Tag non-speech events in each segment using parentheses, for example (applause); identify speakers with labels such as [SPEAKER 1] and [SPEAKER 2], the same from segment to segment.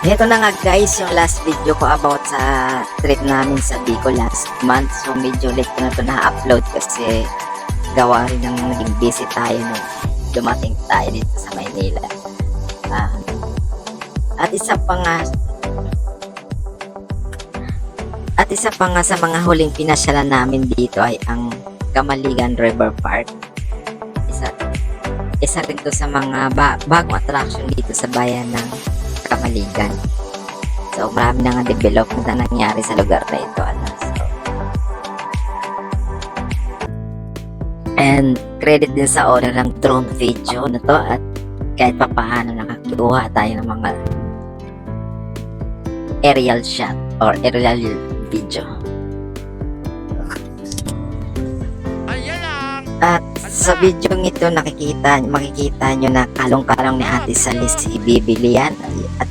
[SPEAKER 1] Ito na nga guys, yung last video ko about sa trip namin sa Bicol last month. So medyo late ko na ito na-upload kasi gawa rin ng naging busy tayo nung dumating tayo dito sa Maynila. Ah, at isa pa nga at isa pa nga sa mga huling pinasyalan namin dito ay ang Kamaligan River Park. Isa, isa rin to sa mga ba- bagong attraction dito sa bayan ng Kamaligan. So, marami na nga development na nangyari sa lugar na ito. Ano? So, and credit din sa owner ng drone video na to at kahit pa paano nakakuha tayo ng mga aerial shot or aerial video. At sa video ito nakikita makikita nyo na kalong-kalong ni Ate Sally si Bibi Lian at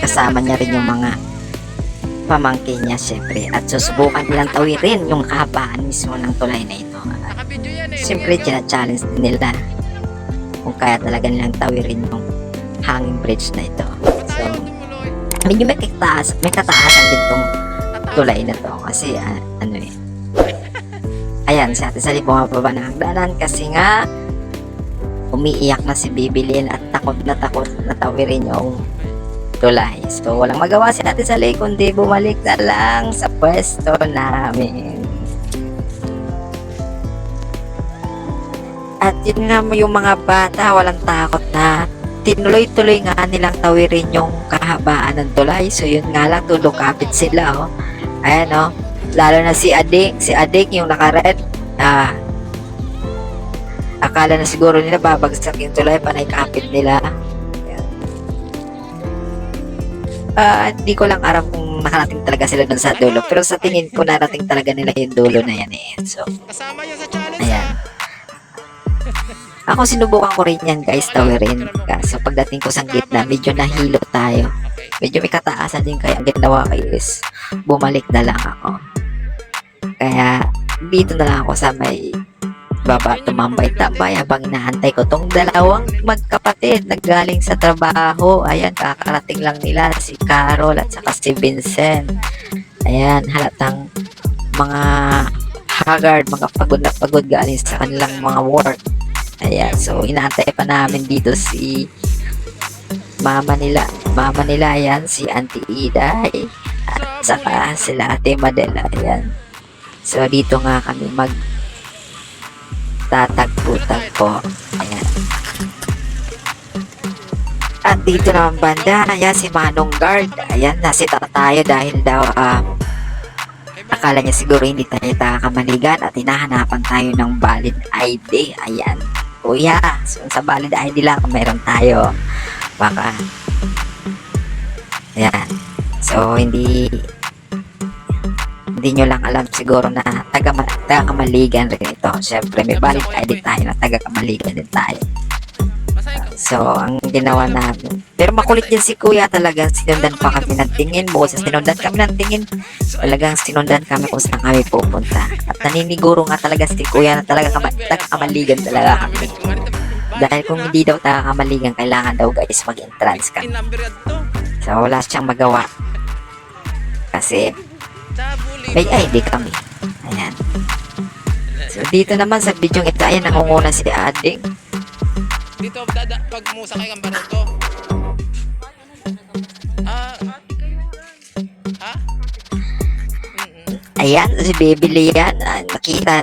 [SPEAKER 1] kasama niya rin yung mga pamangkin niya syempre at susubukan nilang tawirin yung kahabaan mismo ng tulay na ito. At. Siyempre, challenge din nila kung kaya talaga nilang tawirin yung hanging bridge na ito. So, medyo may kataas, may kataasan din tong tulay na to kasi ah, ano eh. Ayan, si Ate Sally bumababa ng hagdanan kasi nga umiiyak na si Bibilin at takot na takot na tawirin yung tulay. So, walang magawa si Ate Sally kundi bumalik na lang sa pwesto namin. At yun nga yung mga bata, walang takot na tinuloy-tuloy nga nilang tawirin yung kahabaan ng tulay. So yun nga lang, tulukapit sila, oh. Ayan, oh. Lalo na si Adik, si Adik yung naka-red, ah, akala na siguro nila babagsak yung tulay, panay kapit nila. Ayan. Ah, hindi ko lang aram kung nakarating talaga sila dun sa dulo. Pero sa tingin ko, narating talaga nila yung dulo na yan eh. So,
[SPEAKER 2] Kasama yan sa challenge.
[SPEAKER 1] Ayan. Ako sinubukan ko rin yan guys, tawirin. Kaso pagdating ko sa gitna, medyo nahilo tayo. Medyo may kataasan din kaya ang ginawa ko is bumalik na lang ako. Dito na lang ako sa may baba tumambay-tambay habang inaantay ko tong dalawang magkapatid naggaling sa trabaho. Ayan, kakarating lang nila si Carol at saka si Vincent. Ayan, halatang mga haggard, mga pagod na pagod galing sa kanilang mga work. Ayan, so inaantay pa namin dito si mama nila. Mama nila, ayan, si Auntie Iday. At saka sila Ate Madela, ayan. So dito nga kami mag tatagpo-tagpo. Ayan. At dito naman banda, ayan si Manong Guard. Ayan, nasita tayo dahil daw um, Akala niya siguro hindi tayo takamaligan at hinahanapan tayo ng valid ID. Ayan. Kuya, so sa valid ID lang meron tayo. Baka. Ayan. So, hindi hindi nyo lang alam siguro na taga, taga kamaligan rin ito. Siyempre, may valid ID tayo na taga kamaligan din tayo. So, ang ginawa namin. Pero makulit yan si Kuya talaga. Sinundan pa kami ng tingin. Bukod sinundan kami ng tingin, talagang sinundan kami kung saan kami pupunta. At naniniguro nga talaga si Kuya na talaga kama, taga-kamaligan talaga kami. Dahil kung hindi daw taga-kamaligan, kailangan daw guys mag-entrance kami. So, wala siyang magawa. Kasi. May ID kami. Ayan. So, dito naman sa video ito, ayan, nangunguna si Ading.
[SPEAKER 2] Dito dada pag musakay kang baruto. Ah. Ha?
[SPEAKER 1] Ayan, si Baby Lian, ah, nakita,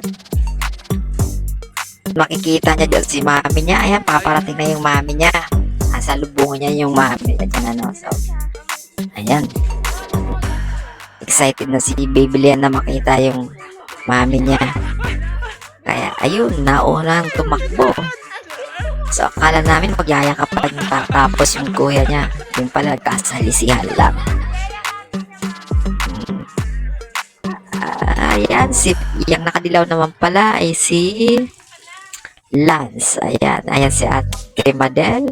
[SPEAKER 1] makikita niya dyan si mami niya. Ayan, paparating na yung mami niya. Nasa lubungan niya yung mami niya dyan, ano. So, ayan. Excited na si Baby Lian na makita yung mami niya. Kaya, ayun, naunang tumakbo. So, akala namin magyayakapan yung ta- tapos yung kuya niya. Yung pala, kasalisihan lang. Hmm. Ayan, si, yung nakadilaw naman pala ay si Lance. Ayan, ayan si Ate Madel.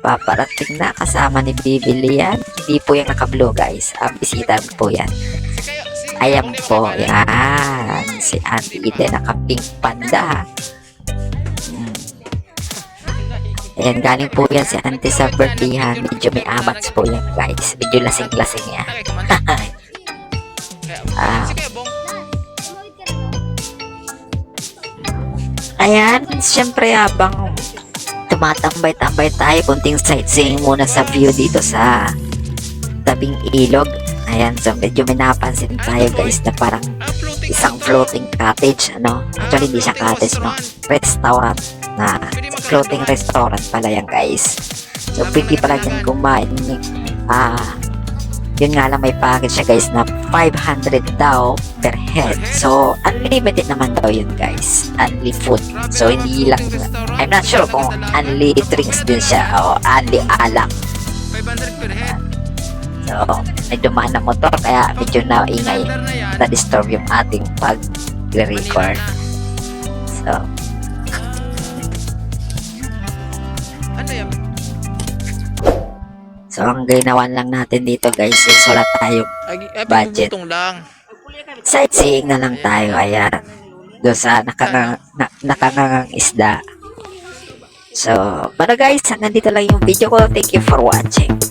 [SPEAKER 1] Paparating na kasama ni Bibi Lian. Hindi po yung naka-blue guys. Ang bisita po yan. Ayan po, yan. Si Ate Ide naka-pink panda. Mm. Ayan, galing po yan si Auntie sa birthdayhan. Medyo may amats po yan, guys. Medyo lasing-lasing yan. (laughs) Ah. Ayan, syempre habang tumatambay-tambay tayo, kunting sightseeing muna sa view dito sa tabing ilog. Ayan, so medyo may napansin tayo guys na parang isang floating cottage, ano? Actually, hindi siya cottage, no? Restaurant na floating restaurant pala yan guys. So, pwede pala dyan kumain. Ah, yun nga lang may package siya guys na 500 daw per head. So, unlimited naman daw yun guys. Only food. So, hindi lang. I'm not sure kung only drinks din siya o only alak.
[SPEAKER 2] 500 per head.
[SPEAKER 1] So, may dumaan na motor kaya medyo naingay. Na-disturb yung ating pag-record. So, so ang ginawan lang natin dito guys is wala tayong
[SPEAKER 2] Ay, ay
[SPEAKER 1] Budget.
[SPEAKER 2] lang.
[SPEAKER 1] sightseeing na lang tayo. Ayan. Doon sa nakangang, na, nakangangang isda. So, para guys, hanggang dito lang yung video ko. Thank you for watching.